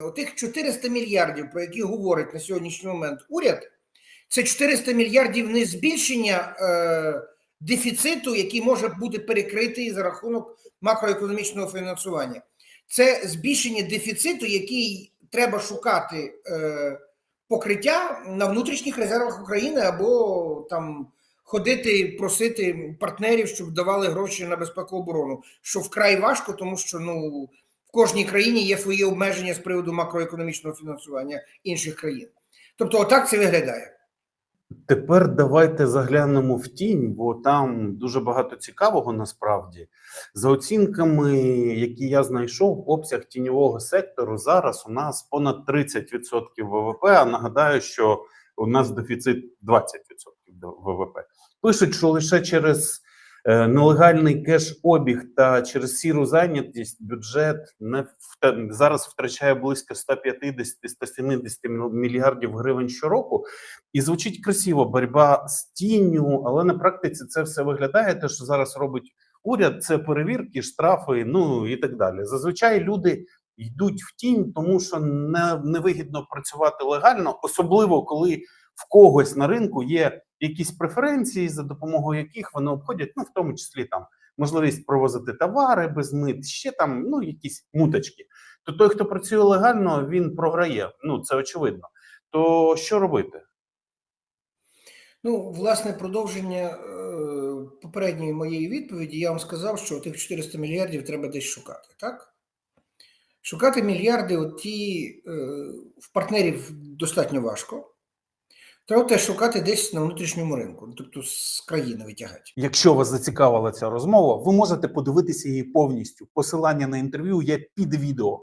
Отих 400 мільярдів, про які говорить на сьогоднішній момент уряд, це 400 мільярдів не збільшення е, дефіциту, який може бути перекритий за рахунок макроекономічного фінансування. Це збільшення дефіциту, який треба шукати е, покриття на внутрішніх резервах України або там ходити просити партнерів, щоб давали гроші на безпеку оборону, що вкрай важко, тому що ну кожній країні є свої обмеження з приводу макроекономічного фінансування інших країн. Тобто, отак це виглядає. Тепер давайте заглянемо в тінь, бо там дуже багато цікавого насправді. За оцінками, які я знайшов, обсяг тіньового сектору зараз у нас понад 30% ВВП. А нагадаю, що у нас дефіцит 20% ВВП. Пишуть, що лише через нелегальний кеш-обіг та через сіру зайнятість бюджет не зараз втрачає близько 150-170 мільярдів гривень щороку. І звучить красиво боротьба з тінню, але на практиці це все виглядає. Те, що зараз робить уряд, це перевірки, штрафи, ну і так далі. Зазвичай люди йдуть в тінь, тому що не невигідно працювати легально, особливо коли в когось на ринку є якісь преференції, за допомогою яких вони обходять, ну в тому числі там можливість провозити товари без мит, ще там ну якісь муточки. То той, хто працює легально, він програє. Ну це очевидно. То що робити? Ну, власне, продовження е, попередньої моєї відповіді, я вам сказав, що тих 400 мільярдів треба десь шукати, так? Шукати мільярди, от ті е, в партнерів достатньо важко. Треба теж шукати десь на внутрішньому ринку, ну, тобто з країни витягати. Якщо вас зацікавила ця розмова, ви можете подивитися її повністю. Посилання на інтерв'ю є під відео.